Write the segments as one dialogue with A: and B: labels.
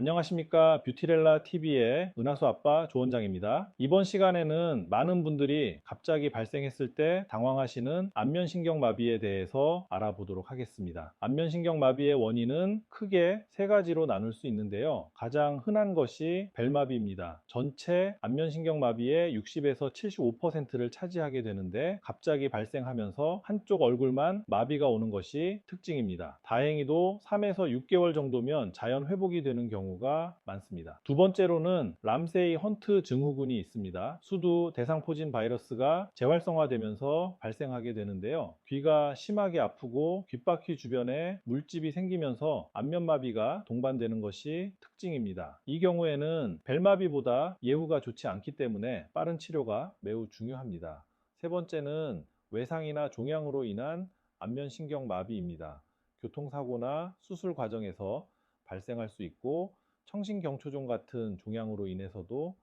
A: 안녕하십니까 뷰티렐라 TV의 은하수 아빠 조원장입니다. 이번 시간에는 많은 분들이 갑자기 발생했을 때 당황하시는 안면신경마비에 대해서 알아보도록 하겠습니다. 안면신경마비의 원인은 크게 세 가지로 나눌 수 있는데요. 가장 흔한 것이 벨마비입니다. 전체 안면신경마비의 60에서 75%를 차지하게 되는데 갑자기 발생하면서 한쪽 얼굴만 마비가 오는 것이 특징입니다. 다행히도 3에서 6개월 정도면 자연 회복이 되는 경우 가 많습니다. 두 번째로는 람세이 헌트 증후군이 있습니다. 수두 대상포진 바이러스가 재활성화되면서 발생하게 되는데요. 귀가 심하게 아프고 귓바퀴 주변에 물집이 생기면서 안면마비가 동반되는 것이 특징입니다. 이 경우에는 벨마비보다 예후가 좋지 않기 때문에 빠른 치료가 매우 중요합니다. 세 번째는 외상이나 종양으로 인한 안면신경마비입니다. 교통사고나 수술 과정에서 발생할 수 있고 청신경초종 같은 종양으로 인해서도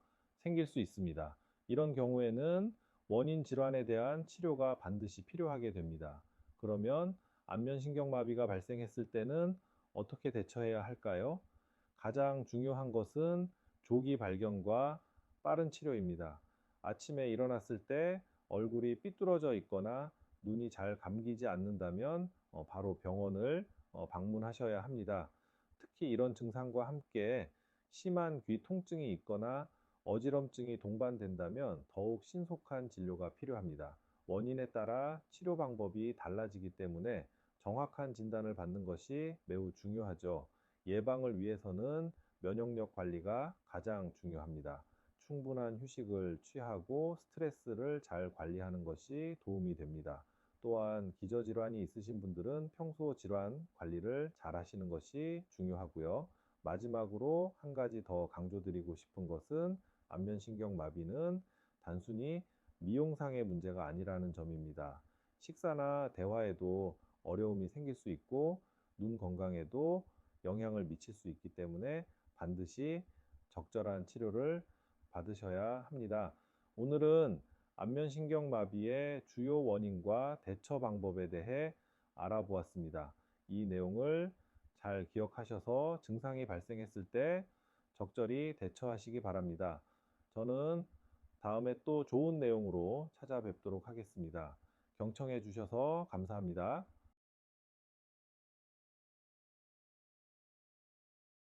A: 생길 수 있습니다. 이런 경우에는 원인 질환에 대한 치료가 반드시 필요하게 됩니다. 그러면 안면신경마비가 발생했을 때는 어떻게 대처해야 할까요? 가장 중요한 것은 조기 발견과 빠른 치료입니다. 아침에 일어났을 때 얼굴이 삐뚤어져 있거나 눈이 잘 감기지 않는다면 어, 바로 병원을 어, 방문하셔야 합니다. 특히 이런 증상과 함께 심한 귀 통증이 있거나 어지럼증이 동반된다면 더욱 신속한 진료가 필요합니다. 원인에 따라 치료 방법이 달라지기 때문에 정확한 진단을 받는 것이 매우 중요하죠. 예방을 위해서는 면역력 관리가 가장 중요합니다. 충분한 휴식을 취하고 스트레스를 잘 관리하는 것이 도움이 됩니다. 또한 기저질환이 있으신 분들은 평소 질환 관리를 잘 하시는 것이 중요하고요. 마지막으로 한 가지 더 강조드리고 싶은 것은 안면신경마비는 단순히 미용상의 문제가 아니라는 점입니다. 식사나 대화에도 어려움이 생길 수 있고 눈 건강에도 영향을 미칠 수 있기 때문에 반드시 적절한 치료를 받으셔야 합니다. 오늘은 안면신경마비의 주요 원인과 대처 방법에 대해 알아보았습니다. 이 내용을 잘 기억하셔서 증상이 발생했을 때 적절히 대처하시기 바랍니다. 저는 다음에 또 좋은 내용으로 찾아뵙도록 하겠습니다. 경청해 주셔서 감사합니다.